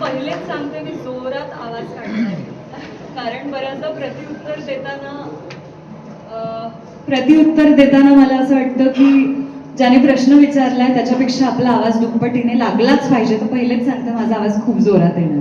पहिलेच सांगते मी जोरात आवाज काढणार. कारण बऱ्याचदा प्रतिउत्तर देताना प्रतिउत्तर देताना मला असं वाटतं की ज्याने प्रश्न विचारलाय त्याच्यापेक्षा आपला आवाज दुप्पटीने लागलाच पाहिजे. तर पहिलेच सांगते माझा आवाज खूप जोरात येणार.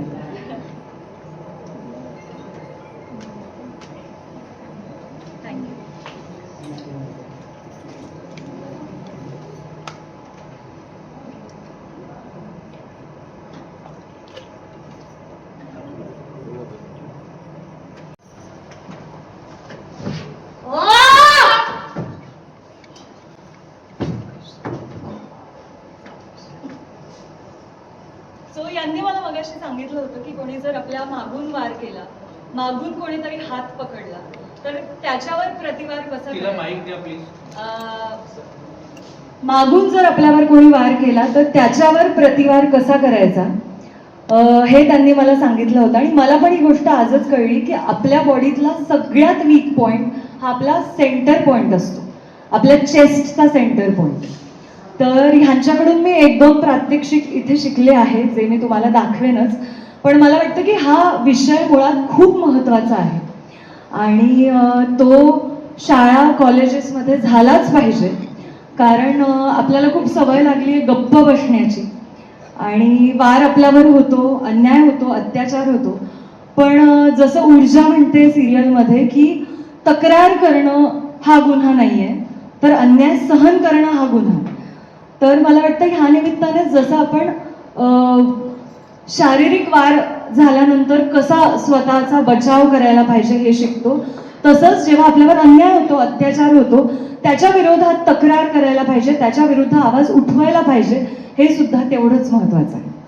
सो यांनी मला मगाशी सांगितलं होतं की कोणी जर आपल्या मागून वार केला मागून कोणीतरी हात पकडला तर त्याच्यावर प्रतिवार कसा करायचा? मागून जर आपल्यावर कोणी वार केला तर त्याच्यावर प्रतिवार कसा करायचा? हे त्यांनी मला सांगितलं होतं आणि मला पण ही गोष्ट आजच कळली की आपल्या बॉडीतला सगळ्यात वीक पॉइंट हा आपला सेंटर पॉइंट असतो. आपल्या चेस्टचा सेंटर पॉइंट तर ह्यांच्याकडून मी एक दोन प्रात्यक्षिक इथे शिकले आहे जे मी तुम्हाला दाखवेनच. पण मला वाटतं की हा विषय मुळात खूप महत्त्वाचा आहे. आणि तो शाळा कॉलेजेसमध्ये झालाच पाहिजे. कारण आपल्याला खूप सवय लागली आहे गप्प बसण्याची. आणि वार आपल्यावर होतो अन्याय होतो अत्याचार होतो. पण जसं ऊर्जा म्हणते सिरियलमध्ये की तक्रार करणं हा गुन्हा नाही आहे तर अन्याय सहन करणं हा गुन्हा. आहे. तर मला वाटतं ह्या निमित्ताने जसं आपण शारीरिक वार झाल्यानंतर कसा स्वतःचा बचाव करायला पाहिजे हे शिकतो. तसंच जेव्हा आपल्यावर अन्याय होतो अत्याचार होतो त्याच्या विरोधात तक्रार करायला पाहिजे त्याच्या विरुद्ध आवाज उठवायला पाहिजे हे सुद्धा तेवढंच महत्वाचं आहे.